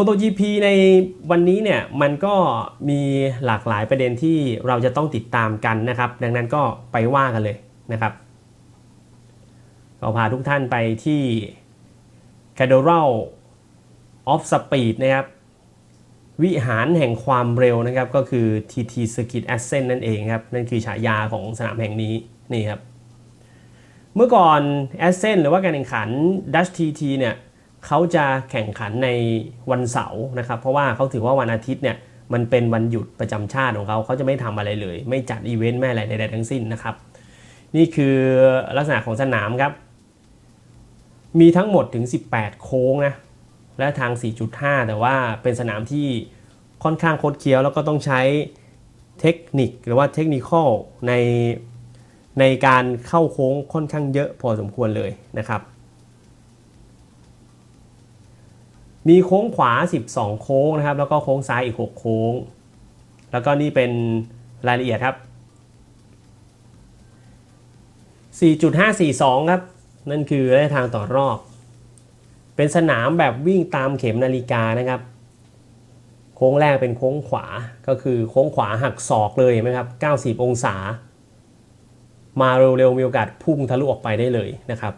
MotoGP ในวันนี้เนี่ยมันก็มีหลากหลายประเด็นที่เราจะต้องติดตามกันนะครับ ดังนั้นก็ไปว่ากันเลยนะครับก็พาทุกท่านไปที่ Cathedral of Speed นะครับ วิหารแห่งความเร็วนะครับ ก็คือ TT Circuit Ascent นั่นเองครับ นั่นคือฉายาของสนามแห่งนี้นี่ครับ เมื่อก่อน Ascent หรือว่าการแข่งขัน Dutch TT เนี่ย เขาจะแข่งขันในวันเสาร์นะครับ เพราะว่าเขาถือว่าวันอาทิตย์เนี่ยมันเป็นวันหยุดประจำชาติของเขาเขาจะไม่ทำอะไรเลย ไม่จัดอีเวนต์ไม่อะไรใดๆทั้งสิ้นนะครับ นี่คือลักษณะของสนามครับ มีทั้งหมดถึง 18 โค้งนะและทาง 4.5 แต่ว่าเป็นสนามที่ค่อนข้างโคดเคี้ยวแล้วก็ต้องใช้เทคนิคหรือว่าเทคนิคอลในในการเข้าโค้งค่อนข้างเยอะพอสมควรเลยนะครับ มีโค้งขวา 12 โค้งนะครับ แล้วก็โค้งซ้ายอีก 6 โค้ง แล้วก็นี่เป็นรายละเอียดครับ 4.542 ครับ นั่นคือระยะทางต่อรอบ เป็นสนามแบบวิ่งตามเข็มนาฬิกานะครับ โค้งแรกเป็นโค้งขวา ก็คือโค้งขวาหักศอกเลยเห็นไหมครับ 90 องศา มาเร็วๆมีโอกาสพุ่งทะลุออกไปได้เลยนะครับ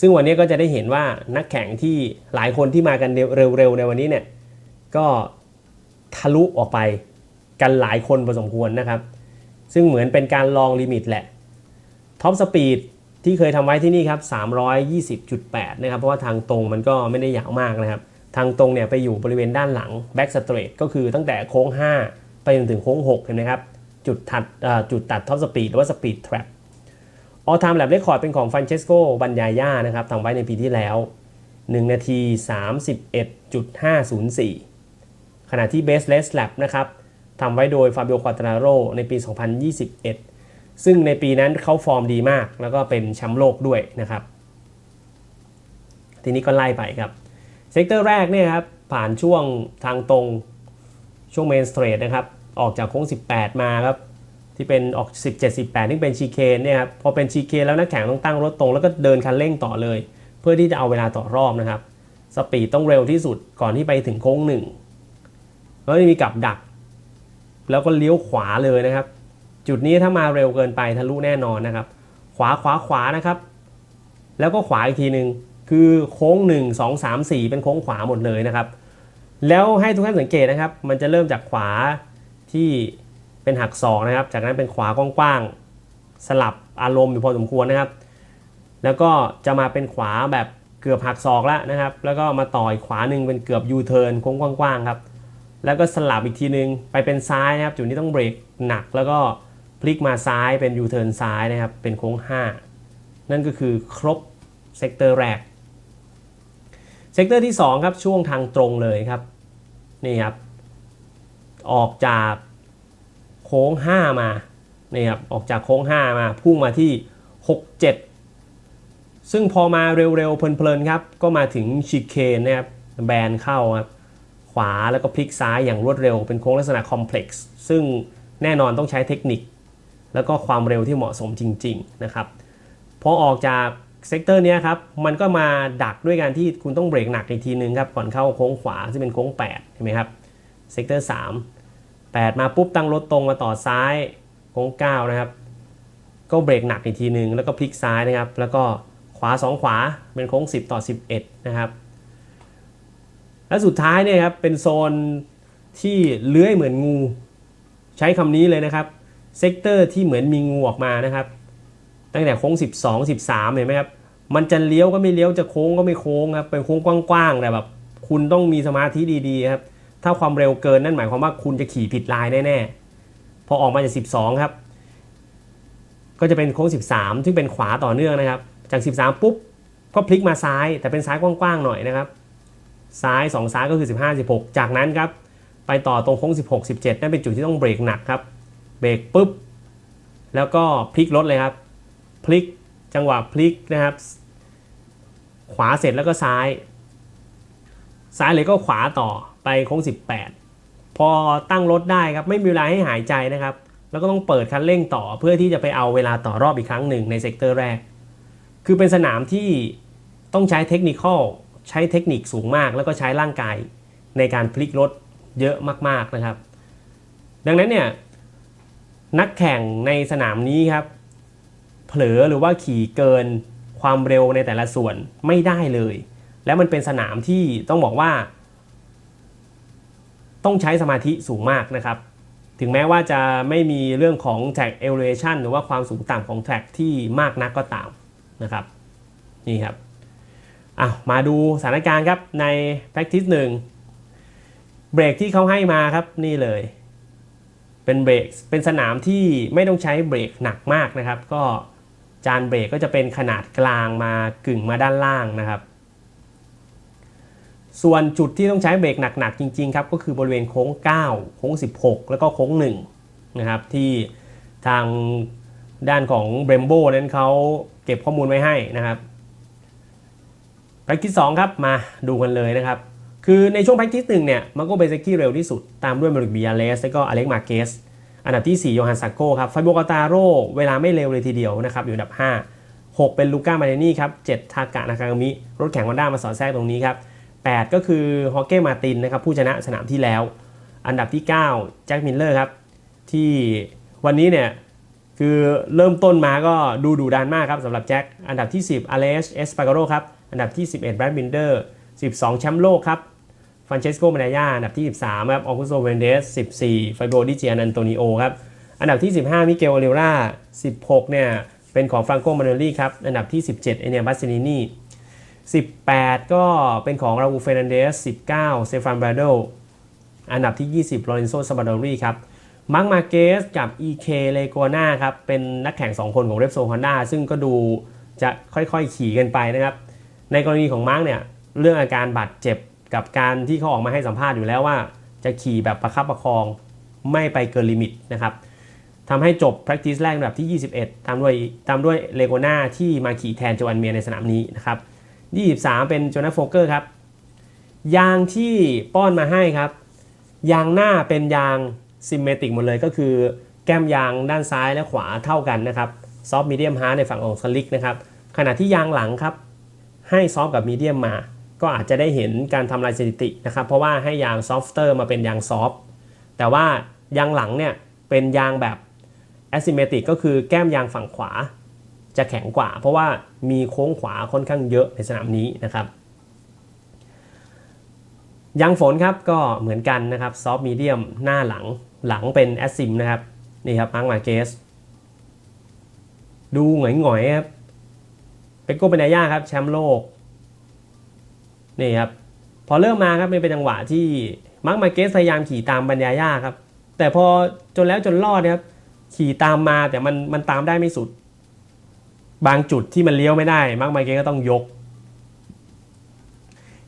ซึ่งวันนี้ก็จะได้เห็นว่านักแข่งที่หลายคนที่มากันเร็วๆในวันนี้เนี่ยก็ทะลุออกไปกันหลายคนพอสมควรนะครับ ซึ่งเหมือนเป็นการลองลิมิตแหละท็อปสปีดที่เคยทำไว้ที่นี่ครับ 320.8 นะครับ เพราะว่าทางตรงมันก็ไม่ได้ยาวมากนะครับ ทางตรงเนี่ยไปอยู่บริเวณด้านหลัง back straight ก็คือตั้งแต่โค้ง 5 ไปจนถึงโค้ง 6 เห็นไหมครับ จุดตัดจุดตัดท็อปสปีดหรือว่าสปีดแทรั พ all time lap record เป็นของฟันเชสโกบันยาย่านะครับทำไว้ในปีที่แล้ว 1 นาที 31.504 ขณะที่ best less lap นะครับทำไว้โดยฟา b ิโอควาตาโรในปี 2021 ซึ่งในปีนั้นเขาฟอร์มดีมาก แล้วก็เป็นแชมป์โลกด้วยนะครับ ทีนี้ก็ไล่ไปครับ เซกเตอร์แรกเนี่ยครับ ผ่านช่วงทางตรงช่วงเมนสเตรทนะครับ ออกจากโค้ง 18 มาครับ ที่เป็นออก 17 18ที่เป็นชีเคนเนี่ยครับพอเป็นชีเคนแล้วนักแข่งต้องตั้งรถตรงแล้วก็เดินคันเร่งต่อเลย เพื่อที่จะเอาเวลาต่อรอบนะครับ สปีดต้องเร็วที่สุดก่อนที่ไปถึงโค้งหนึ่งแล้วมีกับดัก แล้วก็เลี้ยวขวาเลยนะครับ จุดนี้ถ้ามาเร็วเกินไปทะลุแน่นอนนะครับ ขวาขวาขวานะครับ แล้วก็ขวาอีกทีหนึ่งคือโค้ง 1 2 3 4 เป็นโค้งขวาหมดเลยนะครับ แล้วให้ทุกท่านสังเกตนะครับ มันจะเริ่มจากขวาที่ เป็นหักศอกนะครับ จากนั้นเป็นขวากว้างๆสลับอารมณ์อยู่พอสมควรนะครับ แล้วก็จะมาเป็นขวาแบบเกือบหักศอกแล้วนะครับ แล้วก็มาต่อยขวาหนึ่งเป็นเกือบยูเทิร์นโค้งกว้างๆครับ แล้วก็สลับอีกทีนึงไปเป็นซ้ายนะครับ จุดนี้ต้องเบรกหนักแล้วก็พลิกมาซ้ายเป็นยูเทิร์นซ้ายนะครับ เป็นโค้ง 5 นั่นก็คือครบเซกเตอร์แรก เซกเตอร์ที่ 2 ครับ ช่วงทางตรงเลยครับ นี่ครับ ออกจาก ค้ง 5 มานี่ครับออกจากโค้ง 5 มาพุ่งมาที่ 6 7 ซึ่งพอมาเร็วๆเพลินๆครับก็มาถึงชิเคนนะครับแบนเข้าครับขวาแล้วก็พลิกซ้ายอย่างรวดเร็วเป็นโค้งลักษณะคอมเพล็กซ์ซึ่งแน่นอนต้องใช้เทคนิค แล้วก็ความเร็วที่เหมาะสมจริง ๆ นะครับพอออกจากเซกเตอร์นี้ครับมันก็มาดักด้วยการที่คุณต้องเบรกหนักอีกทีนึงครับก่อนเข้าโค้งขวาซึ่งเป็นโค้ง8เห็นไหมครับเซกเตอร์3 8 มาปุ๊บตั้งรถตรงมาต่อซ้ายโค้ง9นะครับ ก็เบรกหนักอีกทีหนึ่งแล้วก็พลิกซ้ายนะครับ แล้วก็ขวา 2 ขวาเป็นโค้ง 10 ต่อ 11 นะครับ และสุดท้ายเนี่ยครับเป็นโซนที่เลื้อยเหมือนงู ใช้คำนี้เลยนะครับเซกเตอร์ที่เหมือนมีงูออกมานะครับ ตั้งแต่โค้ง 12 13 เห็นไหมครับมันจะเลี้ยวก็ไม่เลี้ยวจะโค้งก็ไม่โค้งครับเป็นโค้งกว้างๆแต่แบบคุณต้องมีสมาธิดีๆครับ ถ้าความเร็วเกินนั่นหมายความว่าคุณจะขี่ผิดลายแน่ๆ พอออกมาจาก 12 ครับ ก็จะเป็นโค้ง 13 ซึ่งเป็นขวาต่อเนื่องนะครับ จาก 13 ปุ๊บ ก็พลิกมาซ้าย แต่เป็นซ้ายกว้างๆหน่อยนะครับ ซ้าย 2 ซ้ายก็คือ 15 16 จากนั้นครับ ไปต่อตรงโค้ง 16 17 นั่นเป็นจุดที่ต้องเบรกหนักครับ เบรกปุ๊บ แล้วก็พลิกรถเลยครับ พลิก จังหวะพลิกนะครับ ขวาเสร็จแล้วก็ซ้าย ซ้ายเลยก็ขวาต่อไปโค้ง 18 พอตั้งรถได้ครับไม่มีเวลาให้หายใจนะครับ แล้วก็ต้องเปิดคันเร่งต่อเพื่อที่จะไปเอาเวลาต่อรอบอีกครั้งหนึ่งในเซกเตอร์แรก คือเป็นสนามที่ต้องใช้เทคนิคอลใช้เทคนิคสูงมาก แล้วก็ใช้ร่างกายในการพลิกรถเยอะมากๆนะครับ ดังนั้นเนี่ยนักแข่งในสนามนี้ครับ เผลอหรือว่าขี่เกินความเร็วในแต่ละส่วนไม่ได้เลย และมันเป็นสนามที่ต้องบอกว่า ต้องใช้สมาธิสูงมากนะครับ ถึงแม้ว่าจะไม่มีเรื่องของ track elevation หรือว่าความสูงต่ำของ track ที่มากนักก็ตามนะครับนี่ครับอะมาดูสถานการณ์ครับใน practice 1เบรกที่เขาให้มาครับนี่เลยเป็นเบรกเป็นสนามที่ไม่ต้องใช้เบรกหนักมากนะครับ ก็จานเบรกก็จะเป็นขนาดกลางมากึ่งมาด้านล่างนะครับ ส่วนจุดที่ต้องใช้เบรกหนักๆจริงๆครับก็คือบริเวณโค้ง 9 โค้ง 16 แล้วก็โค้ง1นะครับที่ทางด้านของ b r e m b o นั้นเขาเก็บข้อมูลไว้ให้นะครับ practice 2ครับมาดูกันเลยนะครับ คือในช่วง practice 1เนี่ยมาโกเบซกี้เร็วที่สุด ตามด้วยมาริกบิอาเลสแล้วก็อเล็กมาเกสอันดับที่4โยฮันซาโกครับไฟโบกาตาโรเวลาไม่เร็วเลยทีเดียวนะครับอยู่อันดับ 5 6 เป็นลูก้ามาเดนี่ครับ7ทากะนากากามิรถแข่งฮอนด้ามาสอดแทรกตรงนี้ครับ 8 ก็คือฮอเก้มาตินนะครับผู้ชนะสนามที่แล้ว อันดับที่ 9 แจ็คมิลเลอร์ครับ ที่วันนี้เนี่ย คือเริ่มต้นมาก็ดูดูดันมากครับสำหรับแจ็คอันดับที่ 10อเลสเอสปาโกโรครับ อันดับที่ 11แบรดบินเดอร์12 แชมป์โลกครับฟรานเชสโกมา a ายาอันดับที่ 13ครับออกุโซเวนเดส14ไฟโบดิเจียนันโตนิโอครับอันดับที่ 15 มิเกลโอเรล่า16เนี่ยเป็นของฟรานโกมาเนลลี่ครับอันดับที่ 17เอเนียบัสซินินี 18 ก็เป็นของราอูเฟรนันเดส 19 เซฟานบราโด อันดับที่ 20 โรเลนโซซาบาดรีครับ มาร์คมาเกสกับ EK เลโกนาครับ เป็นนักแข่ง 2 คนของเร p โซฮอนด้าซึ่งก็ดูจะค่อยๆ ขี่กันไปนะครับ ในกรณีของมาร์กเนี่ย เรื่องอาการบาดเจ็บกับการที่เขาออกมาให้สัมภาษณ์อยู่แล้วว่า จะขี่แบบประคับประคองไม่ไปเกินลิมิตนะครับทำให้จบ practice แรกอันดับที่ 21 ตามด้วยตามด้วยเลโกนาที่มาขี่แทนโจอันเมียในสนามนี้นะครับ 23 เป็นโจนาโฟเกอร์ครับ ยางที่ป้อนมาให้ครับ ยางหน้าเป็นยางซิมเมติกหมดเลยก็คือแก้มยางด้านซ้ายและขวาเท่ากันนะครับซอฟต์มีเดียมฮาร์ดในฝั่งของสลิกนะครับ ขณะที่ยางหลังครับ ให้ซอฟต์กับมีเดียมมา ก็อาจจะได้เห็นการทำลายสถิตินะครับ เพราะว่าให้ยางซอฟเตอร์มาเป็นยางซอฟต์แต่ว่ายางหลังเนี่ยเป็นยางแบบแอสซิมเมติกก็คือแก้มยางฝั่งขวา จะแข็งกว่า เพราะว่ามีโค้งขวาค่อนข้างเยอะในสนามนี้นะครับยางฝนครับก็เหมือนกันนะครับซอฟต์มีเดียมหน้าหลังหลังเป็นแอสซิมนะครับนี่ครับมาร์กมาเกสดูหงอยๆครับเปโก้เปนายาครับแชมป์โลกนี่ครับพอเริ่มมาครับมันเป็นจังหวะที่มาร์กมาเกสพยายามขี่ตามบัญญายาครับแต่พอจนแล้วจนรอดนะครับขี่ตามมาแต่มันมันตามได้ไม่สุด บางจุดที่มันเลี้ยวไม่ได้มากมาเกก็ต้องยก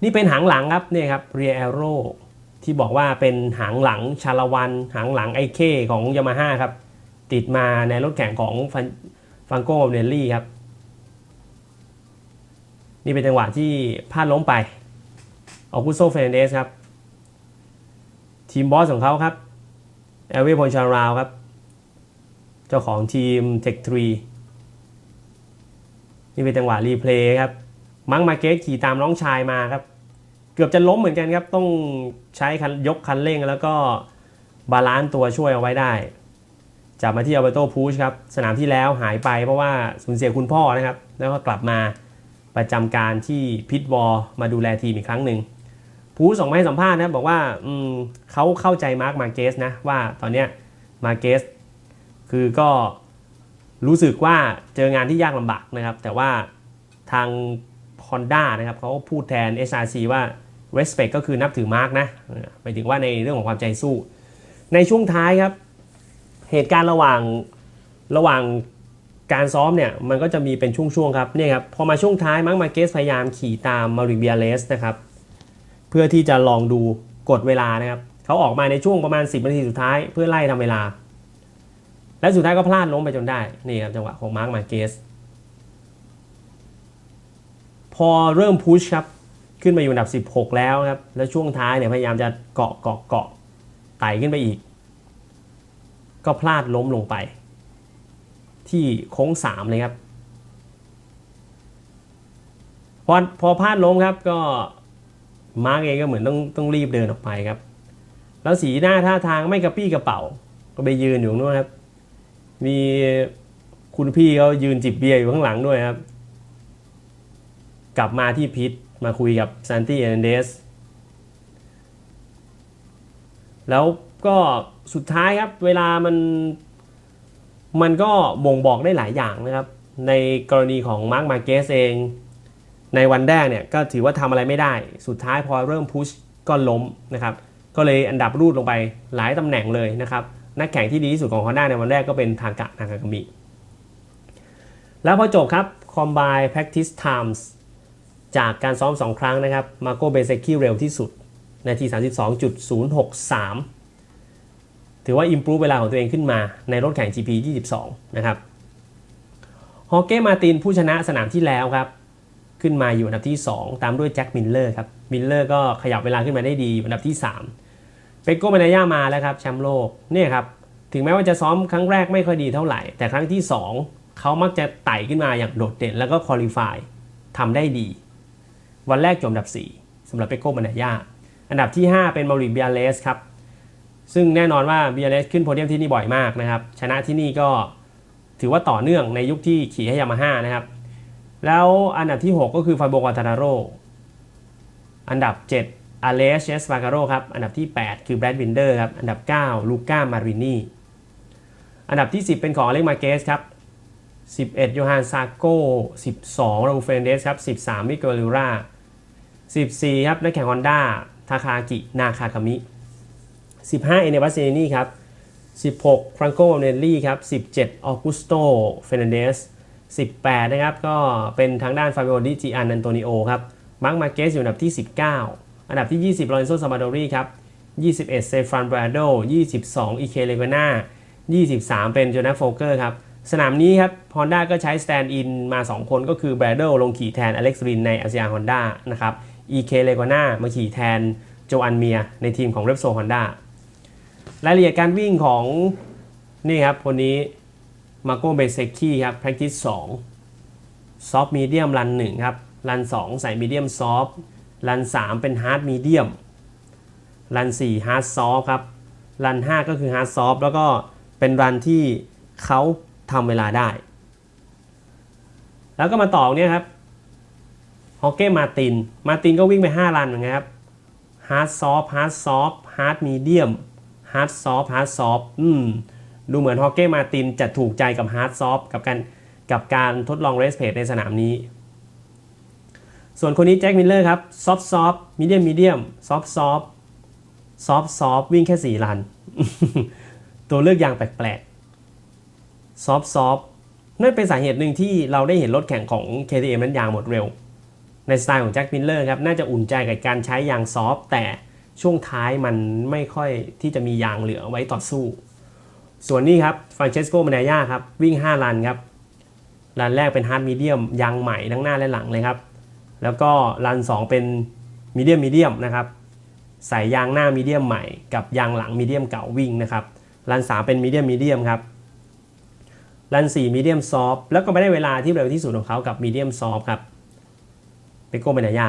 นี่เป็นหางหลังครับเนี่ยครับเรียแอโรที่บอกว่าเป็นหางหลังชาละวัน หางหลังไอเคของยามาฮ่าครับ ติดมาในรถแข่งของฟังโก้เนลลี่ครับ นี่เป็นจังหวะที่พลาดล้มไปออกุโซเฟรนเดสครับ ทีมบอสของเขาครับ เอลวีพอนชาราวครับ เจ้าของทีมเทคทรี นี่เป็นจังหวะรีเพลย์ครับ มังมาเกสขี่ตามน้องชายมาครับ เกือบจะล้มเหมือนกันครับ ต้องใช้คันยกคันเร่งแล้วก็บาลานซ์ตัวช่วยเอาไว้ได้ จับมาที่อัลเบโตพูชครับ สนามที่แล้วหายไปเพราะว่าสูญเสียคุณพ่อนะครับ แล้วก็กลับมาประจำการที่พิทวอลมาดูแลทีมอีกครั้งหนึ่งพูชส่งมาให้สัมภาษณ์นะบอกว่าอืมเขาเข้าใจมาร์คมาเกสนะว่าตอนเนี้ยมาเกสคือก็ รู้สึกว่าเจองานที่ยากลำบากนะครับ แต่ว่าทาง Honda นะครับเขาพูดแทน SRC ว่า respect ก็คือนับถือมาร์กนะหมายถึงว่าในเรื่องของความใจสู้ ในช่วงท้ายครับ เหตุการณ์ระหว่างระหว่างการซ้อมเนี่ยมันก็จะมีเป็นช่วงๆครับเนี่ยครับพอมาช่วงท้ายมาร์กมาเกสพยายามขี่ตามมาริเบียเลสนะครับเพื่อที่จะลองดูกดเวลานะครับเขาออกมาในช่วงประมาณ 10นาทีสุดท้ายเพื่อไล่ทำเวลา และสุดท้ายก็พลาดล้มไปจนได้ นี่ครับจังหวะของมาร์กมาเกส พอเริ่มพุชครับขึ้นมาอยู่อันดับ 16 แล้วครับ แล้วช่วงท้ายเนี่ยพยายามจะเกาะเกาะเกาะไต่ขึ้นไปอีก ก็พลาดล้มลงไป ที่โค้ง 3 เลยครับพอพอพลาดล้มครับก็มาร์กเองก็เหมือนต้องต้องรีบเดินออกไปครับ แล้วสีหน้าท่าทางไม่กระปี้กระเป๋า ก็ไปยืนอยู่ตรงนู้นครับ มีคุณพี่เขายืนจิบเบียร์อยู่ข้างหลังด้วยครับ กลับมาที่พิษมาคุยกับซานตี้เอเนเดสแล้วก็สุดท้ายครับ เวลามันมันก็บ่งบอกได้หลายอย่างนะครับ ในกรณีของมาร์ m มาเกสเอง ในวันแรกเนี่ยก็ถือว่าทำอะไรไม่ได้ สุดท้ายพอเริ่มพุชก็ล้มนะครับ ก็เลยอันดับรูดลงไปหลายตำแหน่งเลยนะครับ นักแข่งที่ดีที่สุดของ Honda ในวันแรกก็เป็นทากะนากากามิ แล้วพอจบครับ Combine Practice Times จากการซ้อม 2 ครั้งนะครับมาโกเบเซกิเร็วที่สุดนาที 32.063 ถือว่า improve เวลาของตัวเองขึ้นมาในรถแข่ง GP 22 นะครับฮอเก้มาตินผู้ชนะสนามที่แล้วครับ ขึ้นมาอยู่อันดับที่ 2 ตามด้วยแจ็คมิลเลอร์ครับมิลเลอร์ก็ขยับเวลาขึ้นมาได้ดีอันดับที่ 3 เปโก้เมนายามาแล้วครับแชมป์โลกเนี่ยครับถึงแม้ว่าจะซ้อมครั้งแรกไม่ค่อยดีเท่าไหร่ แต่ครั้งที่ 2 เขามักจะไต่ขึ้นมาอย่างโดดเด่น แล้วก็คอลี่ฟายทำได้ดี วันแรกจบอันดับ 4สำหรับเปโก้เมนายาอันดับที่ 5 เป็นมาริเบียเลสครับซึ่งแน่นอนว่าเบียเลสขึ้นโพเดียมที่นี่บ่อยมากนะครับชนะที่นี่ก็ถือว่าต่อเนื่องในยุคที่ขี่ให้ยามาฮ่านะครับแล้วอันดับที่ 6 ก็คือฟาโบกวาตานาโรอันดับ 7 อเลสเชสปาการโรครับ อันดับที่ 8 คือแบรดวินเดอร์ครับ อันดับ 9 ลูก้ามารินีอันดับที่ 10 เป็นของอเล็กมาเกสครับ 11 โยฮันซาโก้ 12 ราอูเฟนเดสครับ 13 มิเกลลูรา14 ครับนักแข่งฮอนด้าทาคากินาคากามิ 15 เอเนบัสเซนีครับ 16 ฟรังโกเนลลี่ครับ 17 ออกุสโตเฟนเดส18 นะครับ ก็เป็นทางด้านฟาเบโอดิจิอันอันโตนิโอครับ มาร์คมาเกสอยู่อันดับที่ 19 อันดับที่ 20 ลอเรนโซ ซามาโดรีครับ21 เซฟรานบราโด 22 อีเคเลเกนา23 เป็นโจนาโฟเกอร์ครับ สนามนี้ครับ Honda ก็ใช้สแตนด์อินมา 2 คนก็คือ b r a d ลงขี่แทนอเล็กซ์รินในอาเซียนฮอนด้านะครับ EK l e g o n a มาขี่แทนโจอันเมีย ในทีมของ Repsol Honda รายละเอียดการวิ่งของนี่ครับคนนี้มาโกเบเซคีครับ practice 2 soft medium รัน1ครับรัน2ใส่ medium soft รัน 3 เป็น hard medium รัน4 hard soft ครับรัน 5 ก็คือ hard soft แล้วก็เป็นรันที่เขาทำเวลาได้ แล้วก็มาต่อเนี่ยครับฮอกเก้มาติน มาตินก็วิ่งไป 5 รันเหมือนกันครับ hard soft hard soft hard medium hard soft hard soft อืมดูเหมือนฮอกเก้มาตินจะถูกใจกับ hard soft กับการกับการทดลองเรสเพจในสนามนี้ ส่วนคนนี้แจ็คมิลเลอร์ครับ soft soft medium medium soft soft soft soft วิ่งแค่4รัน ตัวเลือกยางแปลกๆ soft soft นั่นเป็นสาเหตุหนึ่งที่เราได้เห็นรถแข่งของ KTM นั้นยางหมดเร็ว ในสไตล์ของแจ็คมิลเลอร์ครับ น่าจะอุ่นใจกับการใช้ยางซอฟต์แต่ช่วงท้ายมันไม่ค่อยที่จะมียางเหลือไว้ต่อสู้ ส่วนนี้ครับฟรานเชสโกมาเนยาครับ วิ่ง5รันครับรันแรกเป็นฮาร์ดมีเดียมยางใหม่ทั้งหน้าและหลังเลยครับ แล้วก็รัน 2 เป็นมีเดียมมีเดียมนะครับใส่ยางหน้ามีเดียมใหม่กับยางหลังมีเดียมเก่าวิ่งนะครับรัน 3 เป็นมีเดียมมีเดียมครับรัน 4 มีเดียมซอฟแล้วก็ไม่ได้เวลาที่เร็วที่สุดของเขากับมีเดียมซอฟครับเปโก้เมนายา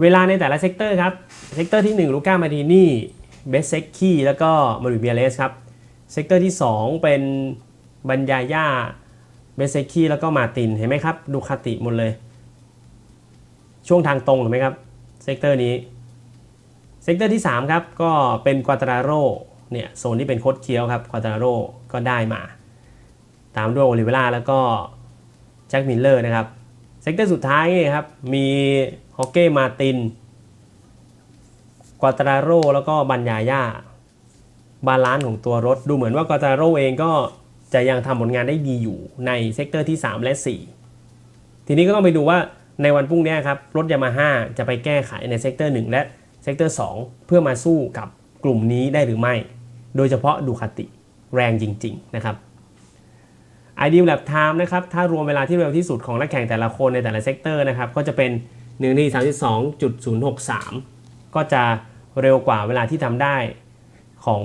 เวลาในแต่ละเซกเตอร์ครับเซกเตอร์ที่ 1 ลูก้ามาตินี่เบสเซกคีแล้วก็มาริเบียเลสครับเซกเตอร์ที่ 2 เป็นบัญญาย่าเบสเซกคีแล้วก็มาตินเห็นไหมครับดูคาติหมดเลย ช่วงทางตรงเห็นไหมครับเซกเตอร์นี้เซกเตอร์ที่ 3 ครับ ก็เป็นควาตาโรเนี่ยโซนที่เป็นโคดเคียวครับควาตาโรก็ได้มา ตามด้วยโอลิเวล่าแล้วก็แจ็คมิลเลอร์นะครับเซกเตอร์สุดท้ายนี่ครับ มีฮอกเก้มาตินกวาตาโรแล้วก็บัญญาย่าบาลานซ์ของตัวรถ ดูเหมือนว่ากวาตาโรเองก็จะยังทำผลงานได้ดีอยู่ในเซกเตอร์ที่ 3 และ 4 ทีนี้ก็ต้องไปดูว่า ในวันพรุ่งนี้ครับรถยามาฮ่าจะไปแก้ไขในเซกเตอร์1และเซกเตอร์2เพื่อมาสู้กับกลุ่มนี้ได้หรือไม่ โดยเฉพาะดูคาติแรงจริง ๆ นะครับ Ideal Lap Time นะครับ ถ้ารวมเวลาที่เร็วที่สุดของนักแข่งแต่ละคนในแต่ละเซกเตอร์นะครับ ก็จะเป็น1นาที32.063 ก็จะเร็วกว่าเวลาที่ทำได้ของ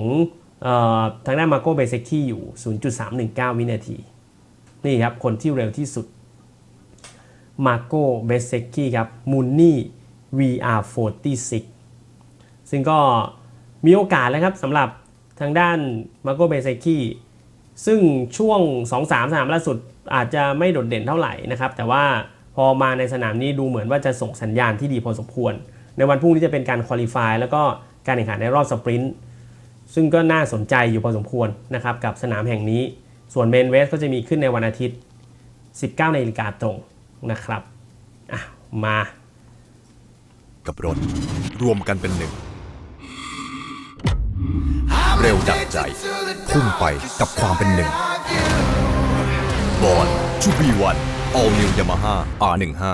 ออทางด้านมาโกเบเซคีอยู่ 0.319 วินาที นี่ครับ คนที่เร็วที่สุด มาโกเบเซคีครับมูนนี่ VR46 ซึ่งก็มีโอกาสแล้วครับสำหรับทางด้านมาโกเบไซคิซึ่งช่วง 2-3สนามล่าสุดอาจจะไม่โดดเด่นเท่าไหร่นะครับ แต่ว่าพอมาในสนามนี้ดูเหมือนว่าจะส่งสัญญาณที่ดีพอสมควร ในวันพรุ่งนี้จะเป็นการคุริฟายแล้วก็การแข่งขันในรอบสปรินต์ซึ่งก็น่าสนใจอยู่พอสมควรนะครับกับสนามแห่งนี้ ส่วนเมนเวสก็จะมีขึ้นในวันอาทิตย์ 19นาฬิกาตรง นะครับอะมากับรถ รวมกันเป็นหนึ่ง เร็วดับใจ พุ่งไปกับความเป็นหนึ่งบอลชูบีวัน All New Yamaha R15